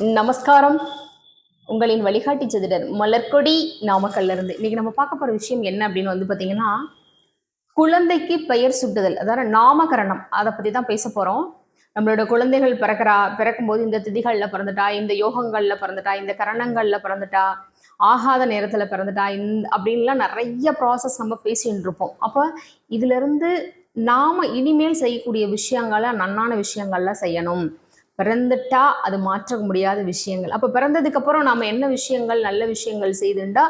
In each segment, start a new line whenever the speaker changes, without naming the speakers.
நமஸ்காரம். உங்களின் வழிகாட்டி செதிடர் மலர்கொடி நாமக்கல்ல இருந்து. இன்னைக்கு நம்ம பார்க்க போற விஷயம் என்ன அப்படின்னு வந்து பாத்தீங்கன்னா குழந்தைக்கு பெயர் சுட்டுதல். அதாவது நாமகரணம். அதை பத்தி தான் பேச போறோம். நம்மளோட குழந்தைகள் பிறக்கிறா பிறக்கும்போது இந்த திதிகள்ல பிறந்துட்டா இந்த யோகங்கள்ல பிறந்துட்டா இந்த கரணங்கள்ல பிறந்துட்டா ஆகாத நேரத்துல பிறந்துட்டா இந்த அப்படின்லாம் நிறைய ப்ராசஸ் நம்ம பேசிட்டு இருப்போம். அப்போ இதுல இருந்து நாம இனிமேல் செய்யக்கூடிய விஷயங்களை நன்னான விஷயங்கள்லாம் செய்யணும். பிறந்துட்டா அது மாற்ற முடியாத விஷயங்கள். அப்போ பிறந்ததுக்கு அப்புறம் நாம என்ன விஷயங்கள் நல்ல விஷயங்கள் செய்துண்டா?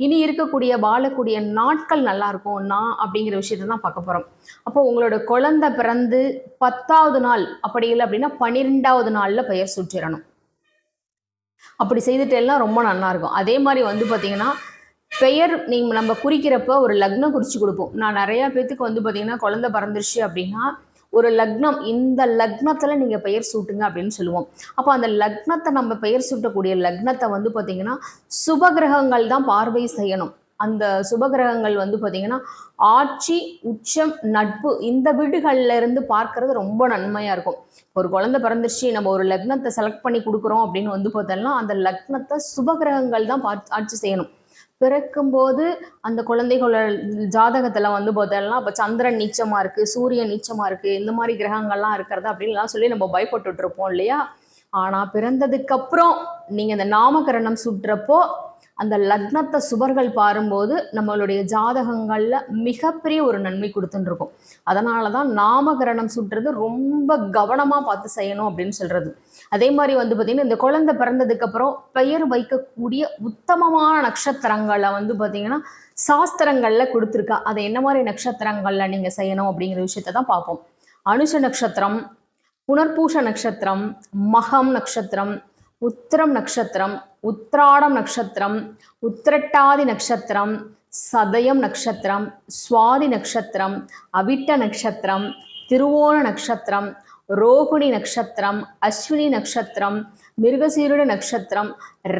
இனி இருக்கக்கூடிய வாழக்கூடிய நாட்கள் நல்லா இருக்கும் நான் அப்படிங்கிற விஷயத்தை தான் பார்க்க போறோம். அப்போ உங்களோட குழந்தை பிறந்து பத்தாவது நாள் அப்படி இல்லை அப்படின்னா பன்னிரெண்டாவது நாள்ல பெயர் சுற்றிடணும் அப்படி செய்துட்டேன்னா எல்லாம் ரொம்ப நல்லா இருக்கும் அதே மாதிரி வந்து பார்த்தீங்கன்னா பெயர் நீங்க நம்ம குறிக்கிறப்ப ஒரு லக்னம் குறிச்சு கொடுப்போம். நான் நிறைய பேத்துக்கு வந்து பார்த்தீங்கன்னா குழந்தை பிறந்துருச்சு அப்படின்னா ஒரு லக்னம் இந்த லக்னத்துல நீங்க பெயர் சூட்டுங்க அப்படின்னு சொல்லுவோம். அப்போ அந்த லக்னத்தை நம்ம பெயர் சூட்டக்கூடிய லக்னத்தை வந்து பார்த்தீங்கன்னா சுபகிரகங்கள் தான் பார்வை செய்யணும். அந்த சுபகிரகங்கள் வந்து பார்த்திங்கன்னா ஆட்சி உச்சம் நட்பு இந்த வீடுகள்ல இருந்து பார்க்கறது ரொம்ப நன்மையா இருக்கும். ஒரு குழந்தை பிறந்துருச்சு நம்ம ஒரு லக்னத்தை செலக்ட் பண்ணி கொடுக்குறோம் அப்படின்னு வந்து பார்த்தோம்னா அந்த லக்னத்தை சுபகிரகங்கள் தான் பார்த்து ஆட்சி செய்யணும். பிறக்கும்போது அந்த குழந்தைகளோட ஜாதகத்துல வந்து பார்த்தோம்னா இப்போ சந்திரன் நீச்சமா இருக்கு சூரியன் நீச்சமா இருக்கு இந்த மாதிரி கிரகங்கள்லாம் இருக்கிறது அப்படின்லாம் சொல்லி நம்ம பயப்பட்டுட்ருப்போம் இல்லையா? ஆனா பிறந்ததுக்கு அப்புறம் நீங்க இந்த நாமகரணம் சுட்டுறப்போ அந்த லக்னத்தை சுவர்கள் பாரும்போது நம்மளுடைய ஜாதகங்களில் மிகப்பெரிய ஒரு நன்மை கொடுத்துட்டுருக்கும் அதனால தான் நாமகரணம் சுட்டுறது ரொம்ப கவனமாக பார்த்து செய்யணும் அப்படின்னு சொல்கிறது அதே மாதிரி வந்து பார்த்திங்கன்னா இந்த குழந்தை பிறந்ததுக்கப்புறம் பெயர் வைக்கக்கூடிய உத்தமமான நட்சத்திரங்களை வந்து பார்த்திங்கன்னா சாஸ்திரங்களில் கொடுத்துருக்கா. அதை என்ன மாதிரி நட்சத்திரங்களில் நீங்கள் செய்யணும் அப்படிங்கிற விஷயத்த தான் பார்ப்போம். அனுஷ நட்சத்திரம் புனர்பூஷ நட்சத்திரம் மகம் நட்சத்திரம் உத்திரம் நட்சத்திரம் உத்ராடம் நட்சத்திரம் உத்திரட்டாதி நட்சத்திரம் சதயம் நட்சத்திரம் சுவாதி நட்சத்திரம் அவிட்ட நட்சத்திரம் திருவோண நட்சத்திரம் ரோகிணி நட்சத்திரம் அஸ்வினி நட்சத்திரம் மிருகசீருட நட்சத்திரம்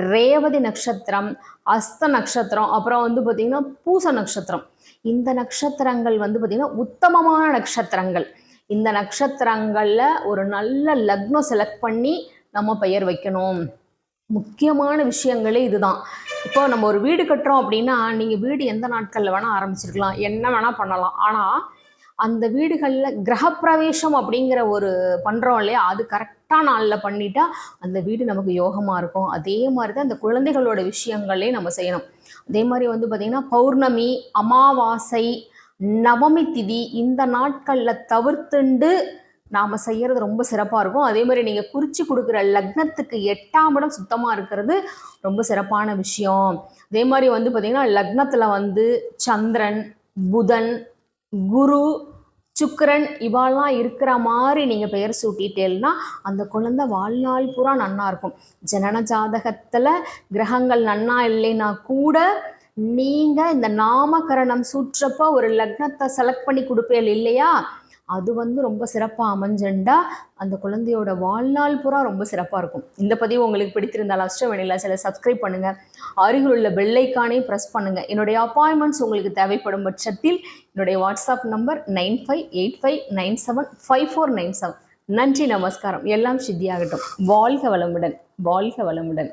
ரேவதி நட்சத்திரம் அஸ்த நட்சத்திரம் அப்புறம் வந்து பார்த்திங்கன்னா பூச நட்சத்திரம் இந்த நட்சத்திரங்கள் வந்து பார்த்திங்கன்னா உத்தமமான நட்சத்திரங்கள் இந்த நட்சத்திரங்களில் ஒரு நல்ல லக்னம் செலக்ட் பண்ணி நம்ம பெயர் வைக்கணும். முக்கியமான விஷயங்களே இதுதான். இப்போ நம்ம ஒரு வீடு கட்டுறோம் அப்படின்னா நீங்கள் வீடு எந்த நாட்களில் வேணால் ஆரம்பிச்சிருக்கலாம். என்ன வேணால் பண்ணலாம். ஆனால் அந்த வீடுகளில் கிரகப்பிரவேசம் அப்படிங்கிற ஒரு பண்ணுறோம் இல்லையா? அது கரெக்டாக நாளில் பண்ணிட்டா அந்த வீடு நமக்கு யோகமாக இருக்கும். அதே மாதிரி தான் அந்த குழந்தைகளோட விஷயங்களே நம்ம செய்யணும். அதே மாதிரி வந்து பார்த்திங்கன்னா பௌர்ணமி அமாவாசை நவமி திதி இந்த நாட்களில் தவிர்த்துண்டு நாம் செய்கிறது ரொம்ப சிறப்பாக இருக்கும். அதே மாதிரி நீங்கள் குறித்து கொடுக்குற லக்னத்துக்கு எட்டாம் இடம் சுத்தமாக இருக்கிறது ரொம்ப சிறப்பான விஷயம். அதே மாதிரி வந்து பார்த்திங்கன்னா லக்னத்தில் வந்து சந்திரன் புதன் குரு சுக்கரன் இவாள்லாம் இருக்கிற மாதிரி நீங்கள் பெயர் சூட்டிட்டேல்னா அந்த குழந்தை வாழ்நாள் பூரா நன்னா இருக்கும். ஜனன ஜாதகத்தில் கிரகங்கள் நன்னா இல்லைன்னா கூட நீங்கள் இந்த நாமகரணம் சூற்றப்போ ஒரு லக்னத்தை செலக்ட் பண்ணி கொடுப்பேன் இல்லையா? அது வந்து ரொம்ப சிறப்பாக அமைஞ்சுண்டா அந்த குழந்தையோட வாழ்நாள் பூரா ரொம்ப சிறப்பாக இருக்கும். இந்த பதிவு உங்களுக்கு பிடித்திருந்தால் அஷ்டவெளியில் சில சப்ஸ்கிரைப் பண்ணுங்கள் அருகில் உள்ள பெல்லைக்கானே ப்ரெஸ் பண்ணுங்கள் என்னுடைய அப்பாயின்மெண்ட்ஸ் உங்களுக்கு தேவைப்படும் பட்சத்தில் என்னுடைய WhatsApp number nine five eight five nine seven five four nine seven. நன்றி நமஸ்காரம். எல்லாம் சித்தியாகட்டும். வாழ்க வளமுடன். வாழ்க வளமுடன்.